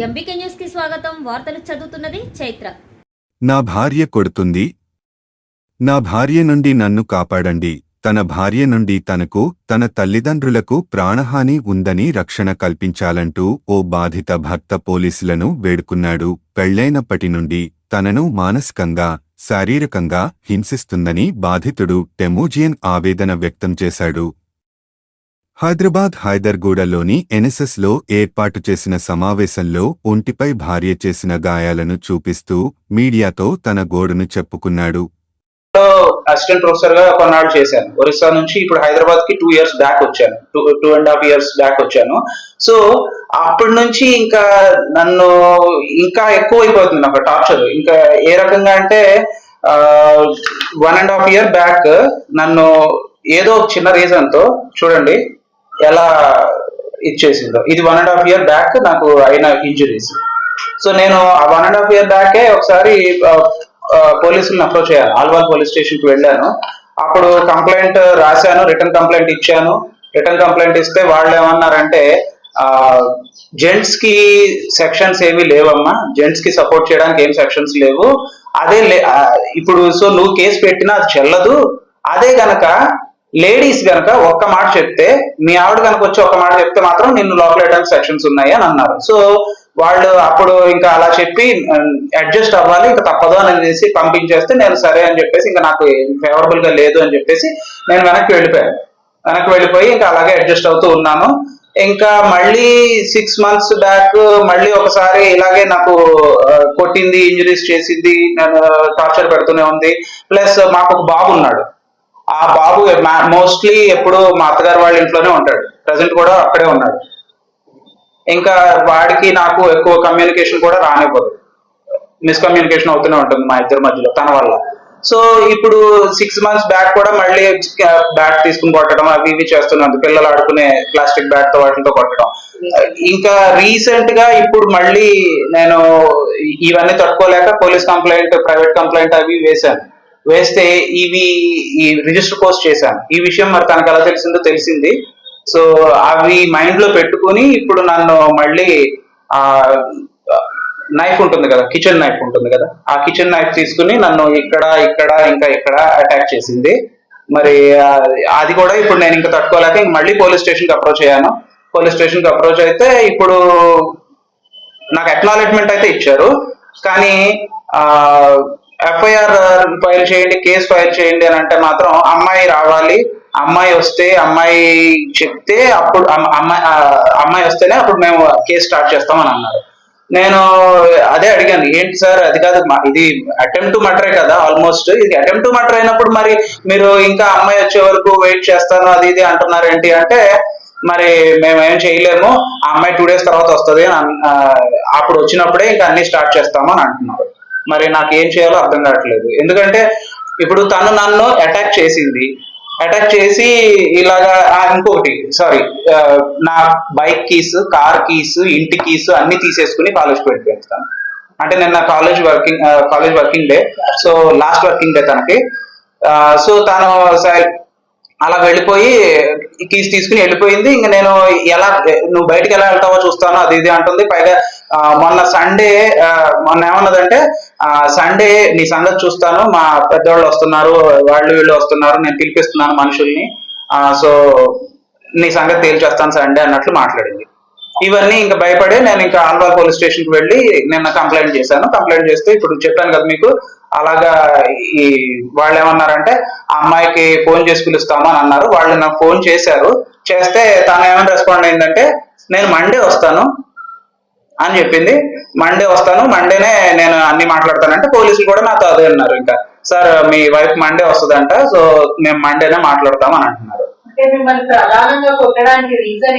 MBK న్యూస్కి స్వాగతం. వార్తలు చదువుతున్నది చైత్ర. నా భార్య కొడుతుంది. నా భార్య నుండి నన్ను కాపాడండి. తన భార్య నుండి తనకు తన తల్లిదండ్రులకు ప్రాణహాని ఉందని రక్షణ కల్పించాలంటూ ఓ బాధిత భర్త పోలీసులను వేడుకున్నాడు. పెళ్ళైనప్పటి నుండి తనను మానసికంగా శారీరకంగా హింసిస్తుందని బాధితుడు టెమోజియన్ ఆవేదన వ్యక్తం చేశాడు. హైదరాబాద్ హైదర్గూడలోని ఎన్ఎస్ఎస్లో ఏర్పాటు చేసిన సమావేశంలో ఒంటిపై భార్య చేసిన గాయాలను చూపిస్తూ మీడియాతో తన గోడును చెప్పుకున్నాడు. అసిస్టెంట్ ప్రొఫెసర్గా కొన్నాళ్ళు చేశాను. ఒరిస్సా నుంచి ఇప్పుడు హైదరాబాద్కి టూ ఇయర్స్ బ్యాక్ వచ్చాను two two and half years back వచ్చాను. సో అప్పటి నుంచి ఇంకా నన్ను ఇంకా ఎక్కువ అయిపోతుంది నాకు టార్చర్. ఇంకా ఏ రకంగా అంటే one and half year back నన్ను ఏదో ఒక చిన్న రీజన్తో చూడండి ఎలా ఇచ్చేసిందో. ఇది one and half year back నాకు అయిన ఇంజురీస్ సో నేను ఆ వన్ అండ్ హాఫ్ ఇయర్ బ్యాకే ఒకసారి పోలీసులను అప్రోచ్ అయ్యాను. ఆల్వాల్ పోలీస్ స్టేషన్కి వెళ్ళాను. అప్పుడు కంప్లైంట్ రాశాను రిటర్న్ కంప్లైంట్ ఇచ్చాను. రిటర్న్ కంప్లైంట్ ఇస్తే వాళ్ళు ఏమన్నారంటే జెంట్స్కి సెక్షన్స్ ఏమీ లేవమ్మా. జెంట్స్కి సపోర్ట్ చేయడానికి ఏం సెక్షన్స్ లేవు. అదే లే- ఇప్పుడు సో నువ్వు కేసు పెట్టినా అది చెల్లదు. అదే గనక లేడీస్ గనక ఒక్క మాట చెప్తే మీ ఆవిడ కనుక వచ్చి ఒక్క మాట చెప్తే మాత్రం నిన్ను లోపల వేయడానికి సెక్షన్స్ ఉన్నాయి అని అన్నారు. సో వాళ్ళు అప్పుడు ఇంకా అలా చెప్పి అడ్జస్ట్ అవ్వాలి ఇంకా తప్పదు అని అనేసి పంపించేస్తే నేను సరే అని చెప్పేసి ఇంకా నాకు ఫేవరబుల్గా లేదు అని చెప్పేసి నేను వెనక్కి వెళ్ళిపోయాను. వెనక్కి వెళ్ళిపోయి ఇంకా అలాగే అడ్జస్ట్ అవుతూ ఉన్నాను. ఇంకా మళ్ళీ సిక్స్ మంత్స్ బ్యాక్ మళ్ళీ ఒకసారి ఇలాగే నాకు కొట్టింది ఇంజరీస్ చేసింది నన్ను టార్చర్ పెడుతూనే ఉంది. ప్లస్ మాకు ఒక బాబు ఉన్నాడు. ఆ బాబు మోస్ట్లీ ఎప్పుడు మా అత్తగారు వాళ్ళ ఇంట్లోనే ఉంటాడు. ప్రజెంట్ కూడా అక్కడే ఉన్నాడు. ఇంకా వాడికి నాకు ఎక్కువ కమ్యూనికేషన్ కూడా రానివ్వదు. మిస్కమ్యూనికేషన్ అవుతూనే ఉంటుంది మా ఇద్దరి మధ్యలో తన వల్ల. సో ఇప్పుడు సిక్స్ మంత్స్ బ్యాక్ కూడా మళ్ళీ బ్యాట్ తీసుకుని కొట్టడం అవి ఇవి చేస్తున్నాను పిల్లలు ఆడుకునే ప్లాస్టిక్ బ్యాట్తో వాటితో కొట్టడం. ఇంకా రీసెంట్గా ఇప్పుడు మళ్ళీ నేను ఇవన్నీ తట్టుకోలేక పోలీస్ కంప్లైంట్ ప్రైవేట్ కంప్లైంట్ అవి వేశాను. వేస్తే ఇవి ఈ రిజిస్టర్ పోస్ట్ చేశాను. ఈ విషయం మరి తనకు ఎలా తెలిసిందో తెలిసింది. సో అవి మైండ్లో పెట్టుకుని ఇప్పుడు నన్ను మళ్ళీ ఆ నైఫ్ ఉంటుంది కదా కిచెన్ నైఫ్ ఉంటుంది కదా ఆ కిచెన్ నైఫ్ తీసుకుని నన్ను ఇక్కడ ఇక్కడ ఇంకా ఇక్కడ అటాక్ చేసింది. మరి అది కూడా ఇప్పుడు నేను ఇంకా తట్టుకోలేక ఇంక మళ్ళీ పోలీస్ స్టేషన్కి అప్రోచ్ అయ్యాను. పోలీస్ స్టేషన్కి అప్రోచ్ అయితే ఇప్పుడు నాకు అక్నాలెడ్జ్మెంట్ అయితే ఇచ్చారు. కానీ ఎఫ్ఐఆర్ ఫైల్ చేయండి కేసు ఫైల్ చేయండి అని అంటే మాత్రం అమ్మాయి రావాలి అమ్మాయి వస్తే అమ్మాయి చెప్తే అప్పుడు అమ్మాయి అమ్మాయి వస్తేనే అప్పుడు మేము కేసు స్టార్ట్ చేస్తామని అన్నారు. నేను అదే అడిగాను ఏంటి సార్ అది కాదు ఇది అటెంప్ట్ టు మర్డరే కదా ఆల్మోస్ట్ ఇది అటెంప్ట్ టు మర్డర్ అయినప్పుడు మరి మీరు ఇంకా అమ్మాయి వచ్చే వరకు వెయిట్ చేస్తాను అది ఇది అంటున్నారు ఏంటి అంటే మరి మేము ఏం చేయలేము ఆ అమ్మాయి టూ డేస్ తర్వాత వస్తుంది అని అప్పుడు వచ్చినప్పుడే ఇంకా అన్ని స్టార్ట్ చేస్తాము అని అంటున్నారు. మరి నాకు ఏం చేయాలో అర్థం కావట్లేదు. ఎందుకంటే ఇప్పుడు తను నన్ను అటాక్ చేసింది. అటాక్ చేసి ఇలాగా ఇంకొకటి సారీ నా బైక్ కీస్ కార్ కీస్ ఇంటి కీస్ అన్ని తీసేసుకుని కాలేజ్కి వెళ్ళిపోతాను అంటే నిన్న college working college working day so last working day తనకి. సో తను అలా వెళ్ళిపోయి కీస్ తీసుకుని వెళ్ళిపోయింది. ఇంకా నేను ఎలా నువ్వు బయటకు ఎలా వెళ్తావో చూస్తాను అది ఇది అంటుంది. పైగా మొన్న సండే మొన్న ఏమన్నదంటే సండే నీ సంగతి చూస్తాను. మా పెద్దవాళ్ళు వస్తున్నారు వాళ్ళు వీళ్ళు వస్తున్నారు నేను పిలిపిస్తున్నాను మనుషుల్ని. సో నీ సంగతి తేల్చేస్తాను సండే అన్నట్లు మాట్లాడింది. ఇవన్నీ ఇంకా భయపడే నేను ఇంకా ఆంధ్ర పోలీస్ స్టేషన్కి వెళ్ళి నిన్న కంప్లైంట్ చేశాను. కంప్లైంట్ చేస్తే ఇప్పుడు చెప్పాను కదా మీకు అలాగా ఈ వాళ్ళు ఏమన్నారంటే ఆ అమ్మాయికి ఫోన్ చేసి పిలుస్తాము అని అన్నారు. వాళ్ళు నాకు ఫోన్ చేశారు. చేస్తే తను ఏమైనా రెస్పాండ్ అయిందంటే నేను మండే వస్తాను అని చెప్పింది. మండే వస్తాను. మండేనే నేను అన్ని మాట్లాడతానంటే పోలీసులు కూడా నాతో అదే అన్నారు ఇంకా. సార్ మీ వైఫ్ మండే వస్తుందంట సో మేము మండేనే మాట్లాడతాం అని అంటున్నారు. మిమ్మల్ని ప్రధానంగా కొట్టడానికి reason